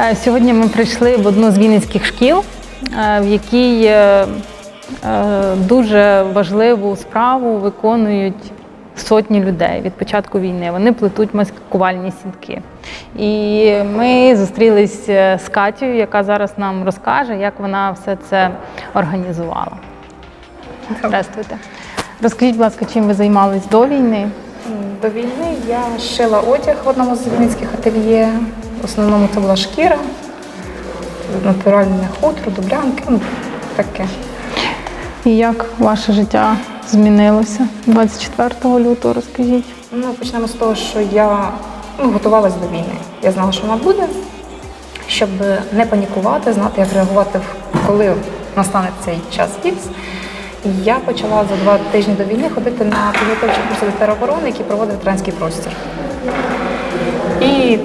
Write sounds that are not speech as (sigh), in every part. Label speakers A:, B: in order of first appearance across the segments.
A: Е, Сьогодні ми прийшли в одну з вінницьких шкіл, е, в якій е, дуже важливу справу виконують сотні людей від початку війни. Вони плетуть маскувальні сітки. І ми зустрілись е, з Катєю, яка зараз нам розкаже, як вона все це організувала. Здравствуйте. Розкажіть, будь ласка, чим ви займались до війни?
B: До війни я шила одяг в одному з вінницьких ательє. В основному це була шкіра, натуральне хутро, дублянки, ну таке.
A: І як ваше життя змінилося 24 лютого? Розкажіть.
B: Ну, почнемо з того, що я ну, готувалась до війни. Я знала, що вона буде, щоб не панікувати, знати, як реагувати, коли настане цей час Ікс. Я почала за два тижні до війни ходити на підготовчі курси до тероборони, які проводив Транський простір. І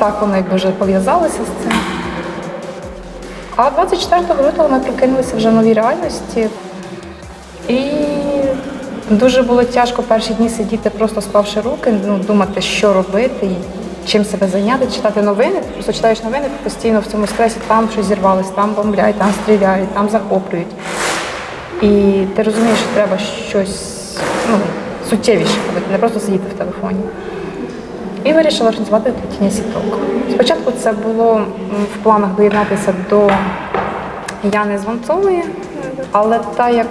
B: так воно якби вже пов'язалося з цим. А 24 лютого ми прокинулися вже в новій реальності. І дуже було тяжко перші дні сидіти, просто склавши руки, ну, думати, що робити чим себе зайняти, читати новини. Ти просто читаєш новини постійно в цьому стресі, там щось зірвалось, там бомблять, там стріляють, там захоплюють. І ти розумієш, що треба щось ну, суттєвіше робити, не просто сидіти в телефоні. І вирішила організувати плетіння сіток. Спочатку це було в планах доєднатися до Яни Звонцової, але так як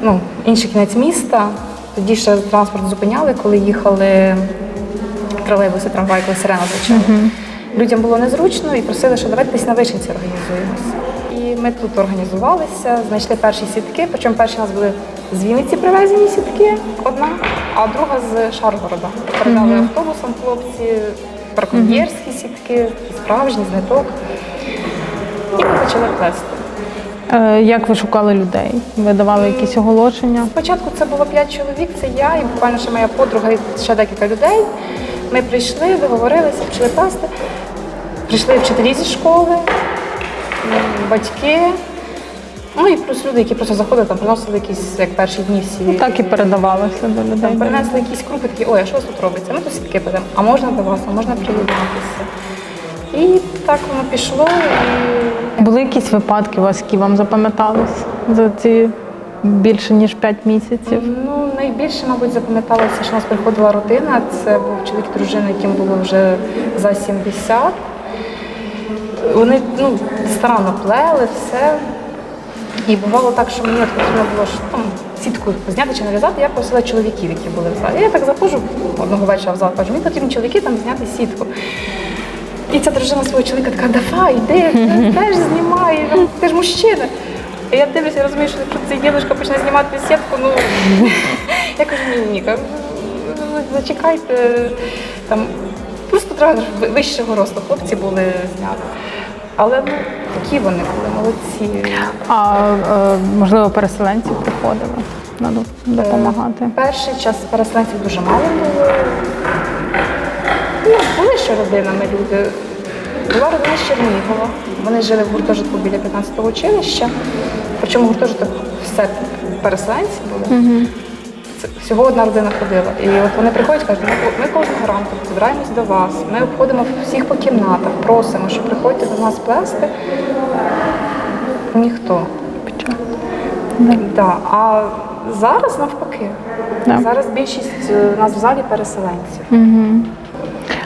B: ну, інший кінець міста, тоді ще транспорт зупиняли, коли їхали тролейбуси, трамваї, коли сирена звучала. Людям було незручно і просили, що давайте десь на вишенці організуємося. І ми тут організувалися, знайшли перші сітки, причому перші у нас були з Вінниці привезені сітки, одна, а друга з Шаргорода. Передали автобусом хлопці, браконьєрські сітки, справжні, з ниток. І ми почали плести.
A: Е, Як ви шукали людей? Ви давали якісь оголошення?
B: Спочатку це було п'ять чоловік, це я і буквально ще моя подруга і ще декілька людей. Ми прийшли, договорилися, почали плести. Прийшли вчителі зі школи, батьки. Ну і плюс люди, які просто заходили, там приносили якісь, як перші дні всі.
A: Ну, Так і передавалося до людей.
B: Там принесли якісь крупи, такі, ой, а що у вас тут робиться? Ми тут сітки будемо, а можна до вас, а можна приєднатися. І так воно пішло. І
A: Були якісь випадки у вас, які вам запам'ятались за ці більше ніж 5 місяців?
B: Ну, найбільше, мабуть, запам'яталося, що у нас приходила родина. Це був чоловік дружина, яким було вже за 70. Вони ну, старанно плели все. І бувало так, що мені потрібно було що, там, сітку зняти чи нав'язати, я просила чоловіків, які були в залі. Я так заходжу одного вечора в зал, кажу, мені потрібні чоловіки там зняти сітку. І ця дружина свого чоловіка така, давай, йди, ти (laughs) теж знімай, ну, ти ж мужчина. І я дивлюся, я розумію, що якщо цей дідусь почне знімати сітку, ну (laughs) я кажу, ні, ні, «Ну, зачекайте. Там просто треба вищого росту. Хлопці були зняти. Але ну, такі вони були, молодці.
A: А е, можливо, переселенці приходили Надо допомагати?
B: Е, Перший час переселенців дуже мало було. Ну, були ще родинами люди. Була родина з Чернігова. Вони жили в гуртожитку біля 15-го училища. Причому гуртожиток все переселенці були. Це всього одна родина ходила. І от вони приходять і кажуть, ми, ми кожного ранку збираємось до вас, ми обходимо всіх по кімнатах, просимо, що приходьте до нас плести. Ніхто. Да. А зараз навпаки.
A: Да.
B: Зараз більшість е, у нас в залі переселенців.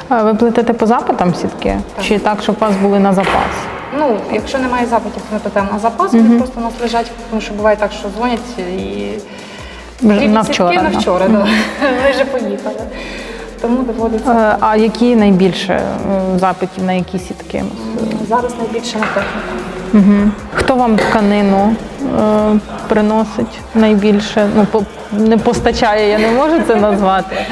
A: А Ви плетете по запитам сітки? Чи так, щоб у вас були на запас?
B: Ну, якщо немає запитів, то ми питаємо на запас, вони просто у нас лежать, тому що буває так, що дзвонять і
A: на вчора,
B: на вчора. (laughs) Ми вже поїхали. Тому доводиться.
A: Е, А які найбільше е, запитів на які сітки?
B: Зараз найбільше на техніку.
A: Хто вам тканину е, приносить найбільше? Ну, по, не постачає, я не можу це назвати. (laughs)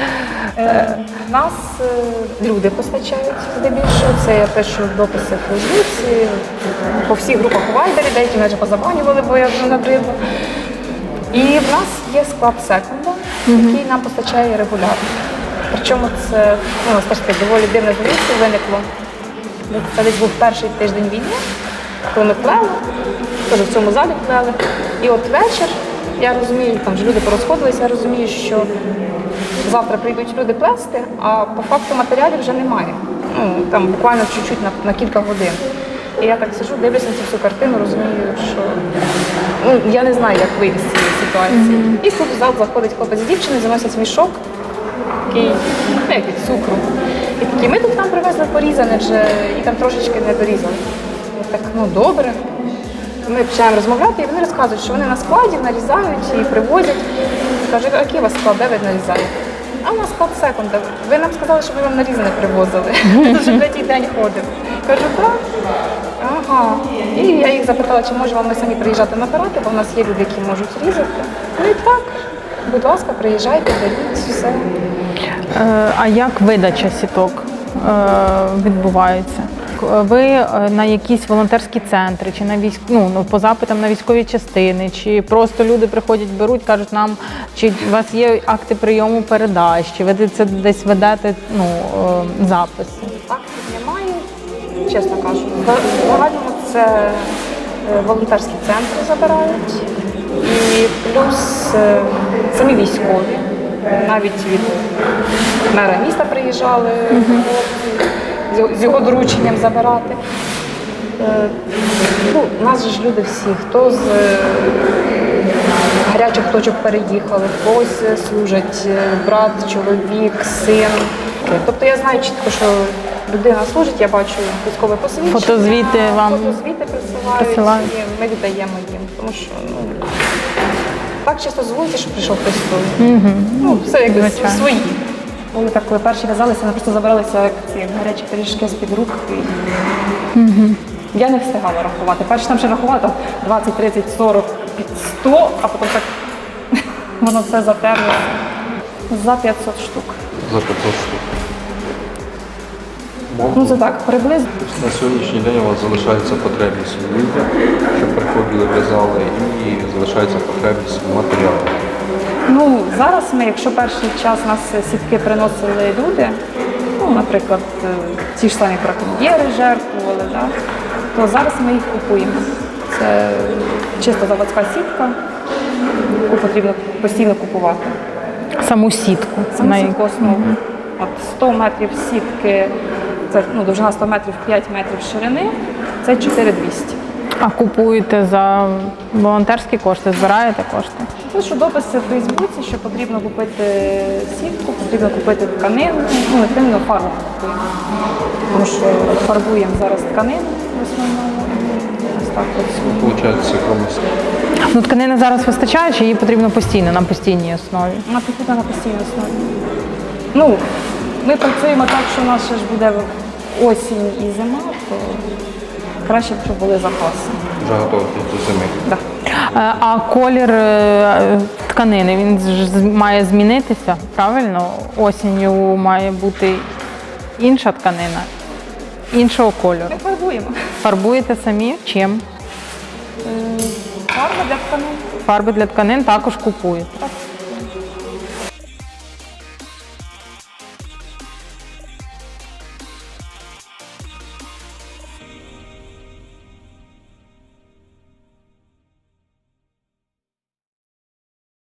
B: Е, Нас е, люди постачають здебільшого. Це я пишу дописи в Фейсбуці, по всіх групах у Вайбері, деякі вже позабанювали, бо я вже набридла. І в нас є склад секунда, який нам постачає регулярно. Причому це ну, теж доволі дивне звісно виникло. Це десь був перший тиждень війни, коли ми плели, теж в цьому залі плели. І от вечір, я розумію, там вже люди порозходилися, я розумію, що завтра прийдуть люди плести, а по факту матеріалів вже немає. ну, там буквально чуть-чуть на, на кілька годин. І я так сижу, дивлюся на цю всю картину, розумію, що ну, я не знаю, як вийти з цієї ситуації. І тут в зал заходить хлопець з дівчиною, заносять мішок, такий, ну, як від цукру. І такі, ми тут нам привезли порізане, вже, і там трошечки не дорізали. Так, ну добре. Ми починаємо розмовляти, і вони розказують, що вони на складі нарізають і привозять. Кажу, а який у вас склад, де ви нарізаєте? А у нас склад секунда. Ви нам сказали, що ми вам нарізане привозили. (laughs) Ми тут вже третій день ходимо. Кажу, так. Ага. І я їх запитала, чи можемо ми самі приїжджати набирати, бо в нас є люди, які можуть різати. Ну і так, будь ласка, приїжджайте, беріть все.
A: Е, А як видача сіток е, відбувається? Ви е, на якісь волонтерські центри, чи на військ... ну, ну, по запитам на військові частини, чи просто люди приходять, беруть, кажуть нам, чи у вас є акти прийому передач, чи ви це десь ведете ну, записи?
B: Актів немає, чесно кажу. В загальному це е, волонтерські центри забирають. І плюс е, самі військові. Навіть від мера міста приїжджали з його- дорученням забирати. Е, Ну, у нас же ж люди всі, хто з гарячих точок переїхали, хтось служить, брат, чоловік, син. Тобто я знаю чітко, що людина служить, я бачу військове посвідчення.
A: Фотозвіти вам
B: Фотозвіти присилають,
A: присилають?
B: і ми віддаємо їм. Тому що ну, так чисто з вулиці, що прийшов хтось служити. Ну, все якби
A: Звичайно.
B: свої. Вони так, коли перші в'язалися, вони просто забиралися як ці гарячі пиріжки з-під рук. І... Я не встигала рахувати. Перше там ще рахувала там 20, 30, 40, під 100, а потім так (laughs) воно все затерло за 500 штук.
C: За 500 штук.
B: Ну це так, приблизно.
C: На сьогоднішній день у вас залишається потребність в людях, щоб приходили, в'язали, і залишається потребність в матеріалах.
B: Ну зараз ми, якщо перший час нас сітки приносили люди, ну, наприклад, е, ті ж самі браконьєри жертвували, да, то зараз ми їх купуємо. Це чисто заводська сітка, яку потрібно постійно купувати.
A: Саму сітку.
B: Саму сітку основу. От 100 метрів сітки, це ну, довжина 100 метрів, 5 метрів ширини, це 4200.
A: А купуєте за волонтерські кошти, збираєте кошти?
B: Це що дописи в Фейсбуці, що потрібно купити сітку, потрібно купити тканину, ну не тканину, фарбу купуємо. Тому що фарбуємо зараз тканину в основному. Ось так от.
C: Получається, крім
A: Ну, тканини зараз вистачає, чи її потрібно постійно на постійній основі?
B: Вона потрібна на постійній основі. Ну, ми працюємо так, що у нас ще ж буде осінь і зима, то краще б, щоб були запаси.
C: вже готові до зими.
B: Да.
A: Е, А колір е, тканини він ж з- має змінитися, правильно? Осінню має бути інша тканина, іншого кольору.
B: Ми фарбуємо.
A: Фарбуєте самі чим?
B: Фарба для тканин.
A: Фарби для тканин також купуєте.
B: Так.